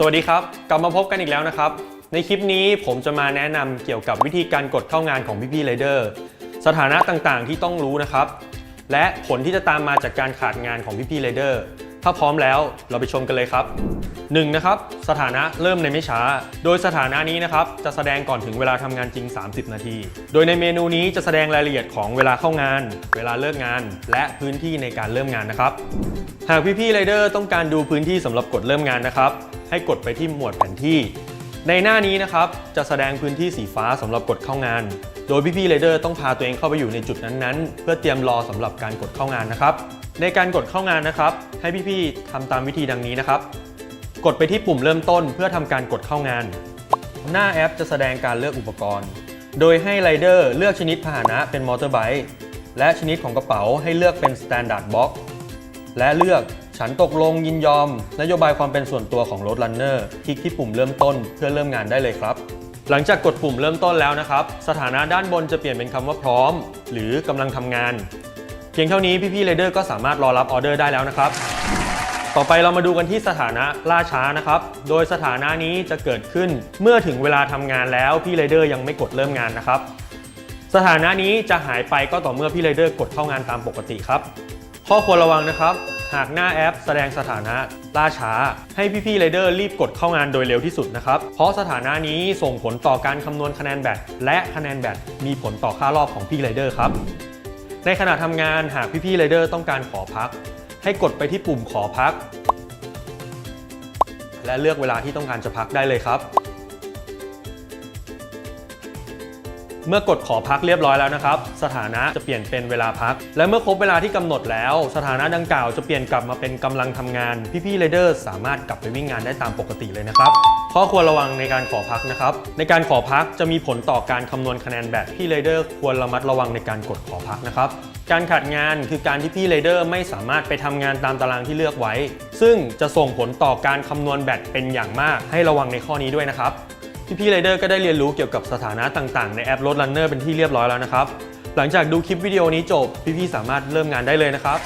สวัสดีครับ กลับมาพบกันอีกแล้วนะครับ ในคลิปนี้ผมจะมาแนะนำเกี่ยวกับวิธีการกดเข้างานของพี่ๆไรเดอร์สถานะต่างๆที่ต้องรู้นะครับ และผลที่จะตามมาจากการขาดงานของพี่ๆไรเดอร์ ถ้าพร้อมแล้วเราไปชมกันเลยครับ 1. นะครับสถานะเริ่มในไม่ช้า โดยสถานะนี้นะครับจะแสดงก่อนถึงเวลาทำงานจริง 30 นาที โดยในเมนูนี้จะแสดงรายละเอียดของเวลาเข้างาน เวลาเลิกงาน และพื้นที่ในการเริ่มงานนะครับ หากพี่ๆไรเดอร์ต้องการดูพื้นที่สำหรับกดเริ่มงานนะครับ ให้กดไปที่หมวดแผนที่ ในหน้านี้นะครับจะแสดงพื้นที่สีฟ้าสำหรับกดเข้างาน โดยพี่ๆไรเดอร์ต้องพาตัวเองเข้าไปอยู่ในจุดนั้นๆ เพื่อเตรียมรอสำหรับการกดเข้างานนะครับ ในการกดเข้างานนะครับ ให้พี่ๆทำตามวิธีดังนี้นะครับ กดไปที่ปุ่มเริ่มต้นเพื่อทำการกดเข้างาน หน้าแอปจะแสดงการเลือกอุปกรณ์ โดยให้ไรเดอร์เลือกชนิดพาหนะเป็นมอเตอร์ไบค์และชนิดของกระเป๋าให้เลือกเป็น Standard Box และเลือกฉันตกลงยินยอม นโยบายความเป็นส่วนตัวของรถรันเนอร์คลิกที่ปุ่มเริ่มต้นเพื่อเริ่มงานได้เลยครับ หลังจากกดปุ่มเริ่มต้นแล้วนะครับ สถานะด้านบนจะเปลี่ยนเป็นคำว่าพร้อม หรือกำลังทำงาน เพียงเท่านี้พี่ๆไรเดอร์ก็สามารถรอรับออเดอร์ได้แล้วนะครับ ต่อไปเรามาดูกันที่สถานะล่าช้านะครับ โดยสถานะนี้จะเกิดขึ้นเมื่อถึงเวลาทำงานแล้วพี่ไรเดอร์ยังไม่กดเริ่มงานนะครับ สถานะนี้จะหายไปก็ต่อเมื่อพี่ไรเดอร์กดเข้างานตามปกติครับ ข้อควรระวังนะครับ หากหน้าแอปแสดงสถานะล่าช้า ให้พี่ๆไรเดอร์รีบกดเข้างานโดยเร็วที่สุดนะครับ เพราะสถานะนี้ส่งผลต่อการคำนวณคะแนนแบตและคะแนนแบตมีผลต่อค่ารอบของพี่ไรเดอร์ครับ ในขณะทำงานหากพี่ๆไรเดอร์ต้องการขอพัก ให้กดไปที่ปุ่มขอพัก และเลือกเวลาที่ต้องการจะพักได้เลยครับ เมื่อกดขอพักเรียบร้อยแล้วนะครับ สถานะจะเปลี่ยนเป็นเวลาพัก และเมื่อครบเวลาที่กำหนดแล้ว สถานะดังกล่าวจะเปลี่ยนกลับมาเป็นกำลังทำงาน พี่ๆไรเดอร์สามารถกลับไปวิ่งงานได้ตามปกติเลยนะครับ ข้อควรระวังในการขอพักนะครับ ในการขอพักจะมีผลต่อการคำนวณคะแนนแบตพี่ไรเดอร์ควรระมัดระวังในการกดขอพักนะครับการขาดงานคือการที่พี่ไรเดอร์ไม่สามารถไปทำงานตามตารางที่เลือกไว้ ซึ่งจะส่งผลต่อการคำนวณแบตเป็นอย่างมากให้ระวังในข้อนี้ด้วยนะครับ พี่ๆไรเดอร์ก็ได้เรียนรู้เกี่ยวกับสถานะต่างๆ ในแอปรถ Runner เป็นที่เรียบร้อยแล้วนะครับ หลังจากดูคลิปวิดีโอนี้จบ พี่ๆสามารถเริ่มงานได้เลยนะครับ